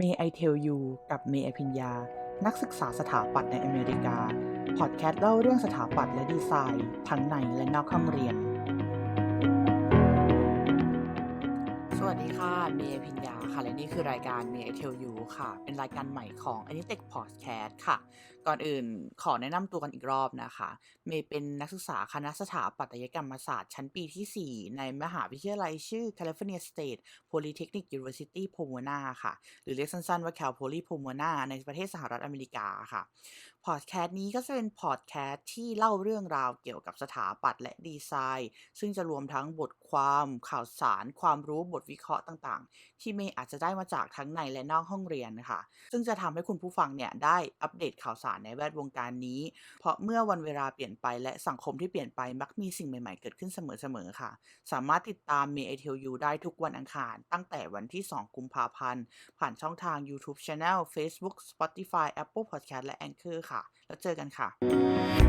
May I Tell You กับเมย์อภิญญา นักศึกษาสถาปัตย์ในอเมริกา พอดแคสต์เล่าเรื่องสถาปัตย์และดีไซน์ ทั้งในและนอกห้องเรียน สวัสดีค่ะ เมย์อภิญญาค่ะ และนี่คือรายการ May I Tell You ค่ะ เป็นรายการใหม่ของ Anitech Podcast ค่ะก่อนอื่นขอแนะนำตัวกันอีกรอบนะคะ เมย์เป็นนักศึกษาคณะสถาปัตยกรรมศาสตร์ชั้นปีที่ 4 ในมหาวิทยาลัยชื่อ California State Polytechnic University Pomona ค่ะ หรือเรียกสั้นๆว่า Cal Poly Pomona ในประเทศสหรัฐอเมริกาค่ะพอดแคสต์นี้ก็จะเป็นพอดแคสต์ที่เล่าเรื่องราวเกี่ยวกับสถาปัตย์และดีไซน์ ซึ่งจะรวมทั้งบทความข่าวสาร ความรู้บทวิเคราะห์ต่างๆ ที่เมย์อาจจะได้มาจากทั้งในและนอกห้องเรียนค่ะ ซึ่งจะทำให้คุณผู้ฟังเนี่ยได้อัปเดตข่าวสารในแวดวงการนี้ เพราะเมื่อวันเวลาเปลี่ยนไปและสังคมที่เปลี่ยนไปมักมีสิ่งใหม่ๆเกิดขึ้นเสมอๆค่ะ สามารถติดตาม May I Tell You ได้ทุกวันอังคาร ตั้งแต่วันที่ 2 กุมภาพันธ์ ผ่านช่องทาง YouTube Channel Facebook Spotify Apple Podcast และ Anchor ค่ะ แล้วเจอกันค่ะ